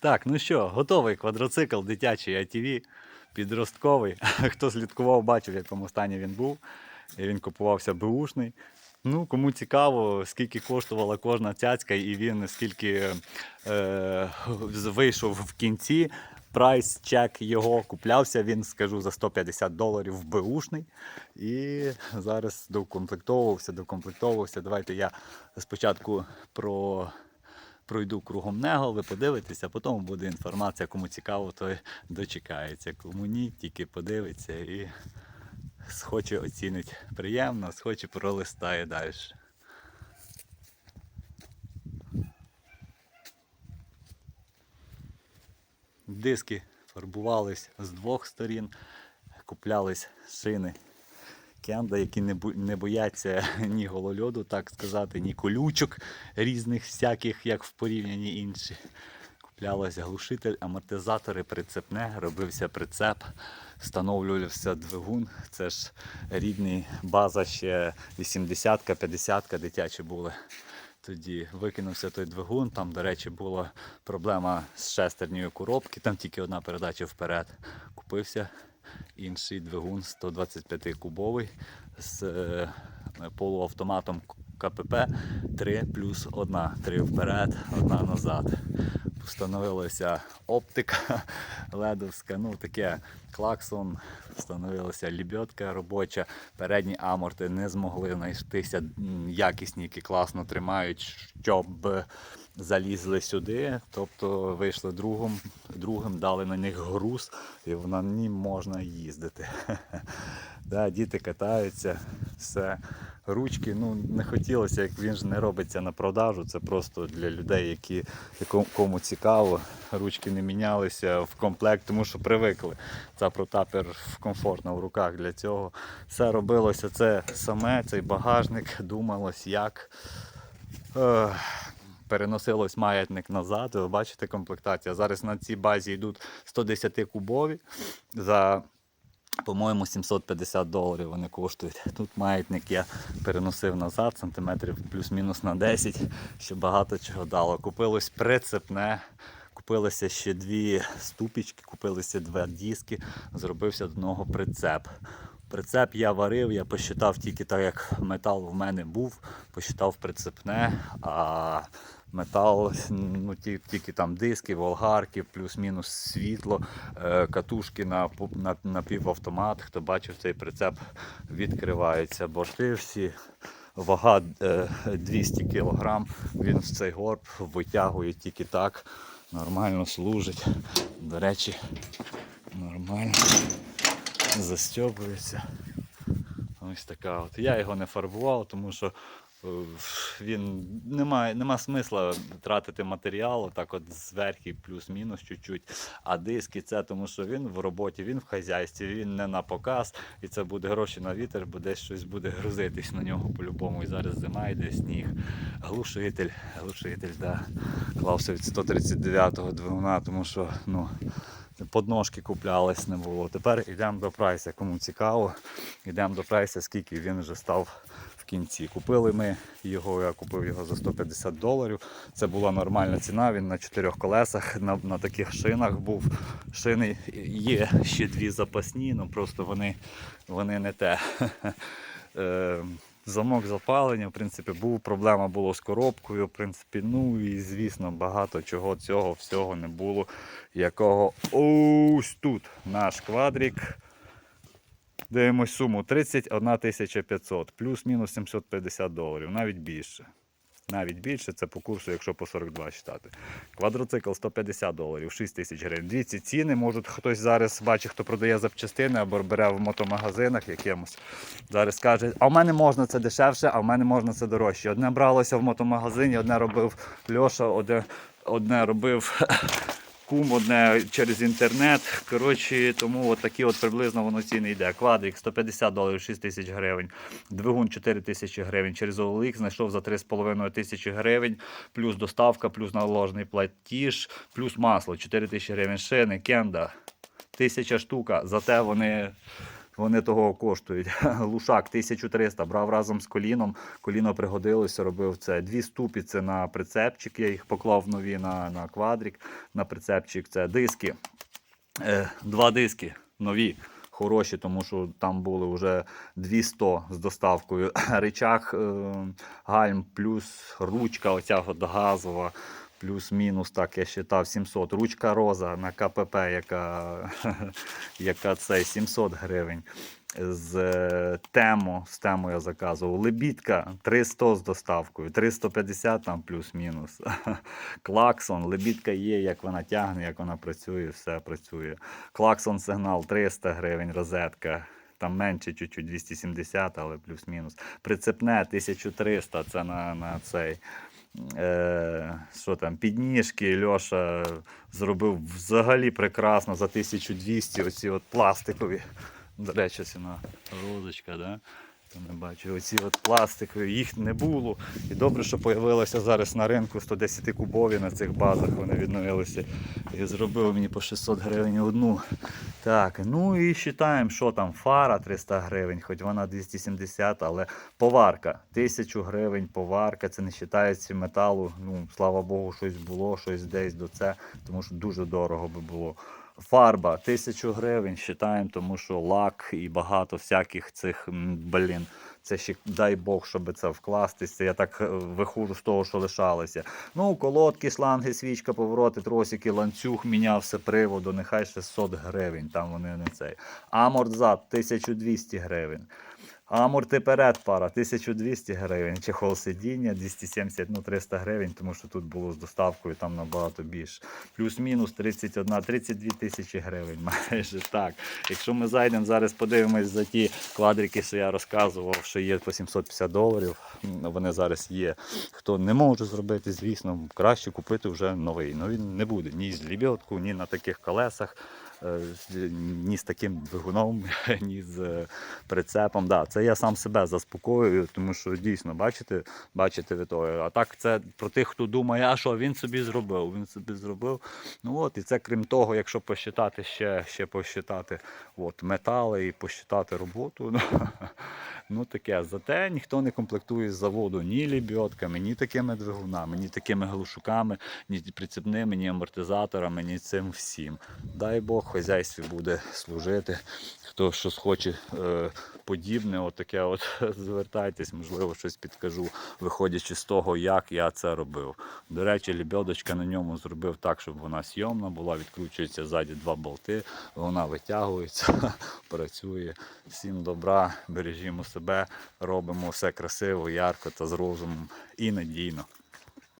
Так, ну що, готовий квадроцикл дитячий ATV, підростковий. Хто слідкував, бачив, в якому стані він був. Він купувався беушний. Ну, кому цікаво, скільки коштувала кожна цяцька, і він скільки е, вийшов в кінці. Прайс чек його куплявся, він скажу за 150 доларів беушний. І зараз докомплектовувався, докомплектовувався. Давайте я спочатку про пройду кругом нього, ви подивитеся, потім буде інформація, кому цікаво, той дочекається. Кому ні, тільки подивиться і схоче оцінить приємно, схоче пролистає далі. Диски фарбувались з двох сторін, куплялись шини кенда, які не, не бояться ні голольоду, так сказати, ні колючок різних всяких, як в порівнянні інші. Куплялося глушитель, амортизатори, прицепне, робився прицеп, встановлювався двигун. Це ж рідний база ще 80-ка, 50-ка дитячі були. Тоді викинувся той двигун. Там, до речі, була проблема з шестернею коробки, там тільки одна передача вперед. Купився інший двигун 125 кубовий з е, полуавтоматом КПП 3 плюс 1. 3 вперед, одна назад. Встановилася оптика ледовська, ну таке клаксон, встановилася лібьотка робоча. Передні аморти не змогли знайтися якісні, які класно тримають, щоб залізли сюди. Тобто вийшли другим, другим дали на них груз, і на ній можна їздити. Да, діти катаються, все. Ручки, ну не хотілося, як він ж не робиться на продажу. Це просто для людей, які кому цікаво. Ручки не мінялися в комплект, тому що привикли. Ця протапер комфортно в руках для цього. Все робилося це саме, цей багажник, думалось як. Переносилось маятник назад. Ви бачите комплектація. Зараз на цій базі йдуть 110 кубові за по-моєму, 750 доларів вони коштують. Тут маятник я переносив назад, сантиметрів плюс-мінус на 10, що багато чого дало. Купилось прицепне, купилися ще дві ступічки, купилися два диски, зробився до нього прицеп. Прицеп я варив, я посчитав тільки так, як метал в мене був, посчитав прицепне, а метал, ну ті- тільки там диски, волгарки, плюс-мінус світло, е, катушки на, на, на півавтомат. Хто бачив цей прицеп, відкривається. Борти всі, вага е, 200 кг, він в цей горб витягує тільки так, нормально служить. До речі, нормально застьобується. Ось така от. Я його не фарбував, тому що е, він немає, нема смисла тратити матеріал, так от зверху плюс-мінус чуть-чуть. А диски це тому, що він в роботі, він в хазяйстві, він не на показ, і це буде гроші на вітер, бо десь щось буде грузитись на нього по-любому. І зараз зима йде сніг. Глушитель, глушитель, да. Клався від 139-го двигуна, тому що ну, подножки куплялись не було. Тепер йдемо до прайса, кому цікаво. Йдемо до прайса, скільки він вже став кінці. Купили ми його, я купив його за 150 доларів. Це була нормальна ціна. Він на чотирьох колесах, на, на таких шинах був. Шини є ще дві запасні, ну просто вони, вони не те. Е, Замок запалення, в принципі, був. Проблема була з коробкою, в принципі, ну і звісно, багато чого цього всього не було. Якого ось тут наш квадрик. Дивимось суму 31 500, плюс-мінус 750 доларів, навіть більше. Навіть більше це по курсу, якщо по 42 читати. Квадроцикл 150 доларів, 6 тисяч гривень. Дивіться, ціни можуть хтось зараз бачить, хто продає запчастини або бере в мотомагазинах якимось. Зараз каже, а в мене можна це дешевше, а в мене можна це дорожче. Одне бралося в мотомагазині, одне робив Льоша, одне, одне робив кум, одне через інтернет. Коротше, тому от такі от приблизно воно ціни йде. Квадрик 150 доларів, 6 тисяч гривень, двигун 4 тисячі гривень. Через OLX знайшов за 3,5 тисячі гривень, плюс доставка, плюс наложений платіж, плюс масло 4 тисячі гривень, шини, кенда, тисяча штука. Зате вони вони того коштують. Лушак 1300 брав разом з коліном. Коліно пригодилося, робив це. Дві ступі це на прицепчик. Я їх поклав нові на, на квадрик. На прицепчик це диски. Е, два диски нові. Хороші, тому що там були вже 200 з доставкою. Ричаг е, гальм плюс ручка, оця от газова, плюс-мінус, так я вважав, 700. Ручка роза на КПП, яка, яка це 700 гривень. З е, тему, з тему я заказував. Лебідка 300 з доставкою, 350 там плюс-мінус. Клаксон, лебідка є, як вона тягне, як вона працює, все працює. Клаксон сигнал 300 гривень, розетка. Там менше чуть-чуть 270, але плюс-мінус. Прицепне 1300, це на, на цей. Е, що там, підніжки Льоша зробив взагалі прекрасно за 1200 оці от пластикові. До речі, ціна розочка, да? Хто не бачив, оці от пластикові, їх не було. І добре, що з'явилося зараз на ринку 110 кубові на цих базах, вони відновилися. І зробив мені по 600 гривень одну. Так, ну і вважаємо, що там фара 300 гривень, хоч вона 270, але поварка 1000 гривень, поварка, це не вважається металу. Ну, слава Богу, щось було, щось десь до це, тому що дуже дорого би було. Фарба 1000 гривень, вважаємо, тому що лак і багато всяких цих, блін, це ще дай Бог, щоб це вкластися. Я так е, виходжу з того, що лишалося. Ну, колодки, шланги, свічка, повороти, тросики, ланцюг, мінявся приводу, нехай 600 гривень, там вони не цей. Аморт-зад 1200 гривень. Аморти перед пара 1200 гривень, чехол сидіння 270, ну 300 гривень, тому що тут було з доставкою там набагато більше. Плюс-мінус 31, 32 тисячі гривень. Майже так. Якщо ми зайдемо зараз, подивимось за ті квадрики, що я розказував, що є по 750 доларів. Вони зараз є. Хто не може зробити, звісно, краще купити вже новий. Ну він не буде ні з лібьотку, ні на таких колесах. Е, Ні з таким двигуном, ні з е, прицепом. Да, це я сам себе заспокоюю, тому що дійсно, бачите, бачите ви то. А так це про тих, хто думає, а що він собі зробив. Він собі зробив. Ну от, і це крім того, якщо посчитати ще, ще посчитати от, метали і посчитати роботу. Ну, ну таке. Зате ніхто не комплектує з заводу ні лібьотками, ні такими двигунами, ні такими глушуками, ні прицепними, ні амортизаторами, ні цим всім. Дай Бог, хазяйстві буде служити. Хто щось хоче е, подібне, отаке от звертайтесь, можливо, щось підкажу, виходячи з того, як я це робив. До речі, лебедочка на ньому зробив так, щоб вона сйомна була, відкручується ззаді два болти, вона витягується, працює. Всім добра, бережімо себе, робимо все красиво, ярко та з розумом і надійно.